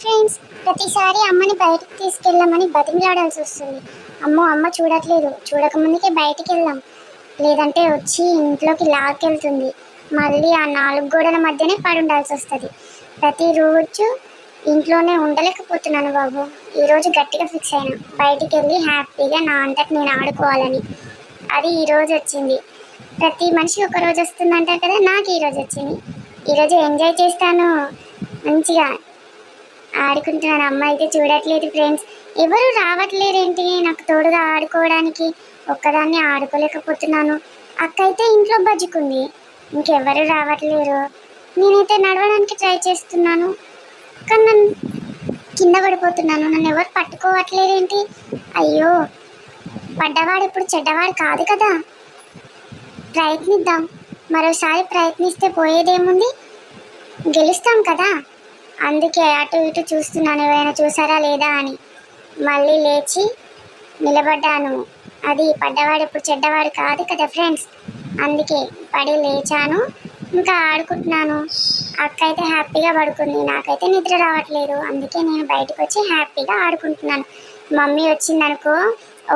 Friends ప్రతిసారి అమ్మని బయటికి తీసుకెళ్ళామని బతిమిలాడాల్సి వస్తుంది. అమ్మో అమ్మ చూడట్లేదు. చూడకముందుకే బయటికి వెళ్దాం లేదంటే వచ్చి ఇంట్లోకి లాక్కెళ్తుంది. మళ్ళీ ఆ నాలుగు గోడల మధ్యనే పడుండాల్సి వస్తుంది. ప్రతిరోజు ఇంట్లోనే ఉండలేకపోతున్నాను బాబు. ఈరోజు గట్టిగా ఫిక్స్ అయినా. బయటికి వెళ్ళి హ్యాపీగా నా అంతటి నేను ఆడుకోవాలని. అది ఈరోజు వచ్చింది. ప్రతి మనిషి ఒక రోజు వస్తుందంటారు కదా నాకు ఈరోజు వచ్చింది. ఈరోజు ఎంజాయ్ చేస్తాను. మంచిగా ఆడుకుంటున్నాను అమ్మ అయితే చూడట్లేదు ఫ్రెండ్స్ ఎవరు రావట్లేరేంటి నాకు తోడుగా ఆడుకోవడానికి ఒక్కదాన్ని ఆడుకోలేకపోతున్నాను. అక్క అయితే ఇంట్లో బజ్జుకుంది. ఇంకెవరు రావట్లేరు. నేనైతే నడవడానికి ట్రై చేస్తున్నాను. కానీ నన్ను కింద పడిపోతున్నాను. నన్ను ఎవరు పట్టుకోవట్లేదేంటి? అయ్యో! పడ్డవాడు ఇప్పుడు చెడ్డవాడు కాదు కదా. ప్రయత్నిద్దాం. మరోసారి ప్రయత్నిస్తే పోయేదేముంది? గెలుస్తాం కదా. అందుకే అటు ఇటు చూస్తున్నాను ఎవరైనా చూసారా లేదా అని. మళ్ళీ లేచి నిలబడ్డాను. అది పడ్డవాడు ఇప్పుడు చెడ్డవాడు కాదు కదా ఫ్రెండ్స్. అందుకే పడి లేచాను. ఇంకా ఆడుకుంటున్నాను. అక్క అయితే హ్యాపీగా పడుకుంది. నాకైతే నిద్ర రావట్లేదు. అందుకే నేను బయటకు వచ్చి హ్యాపీగా ఆడుకుంటున్నాను. మమ్మీ వచ్చిందనుకో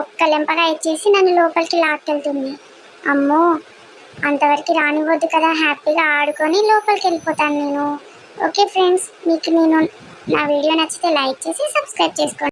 ఒక్క లెంపగా ఇచ్చేసి నన్ను లోపలికి లాక్కెళ్తుంది. అమ్మో! అంతవరకు రానివ్వద్దు కదా హ్యాపీగా ఆడుకొని లోపలికి వెళ్ళిపోతాను నేను. ఓకే ఫ్రెండ్స్ మీకు నేను నా వీడియో నచ్చితే లైక్ చేసి సబ్స్క్రైబ్ చేసుకోండి.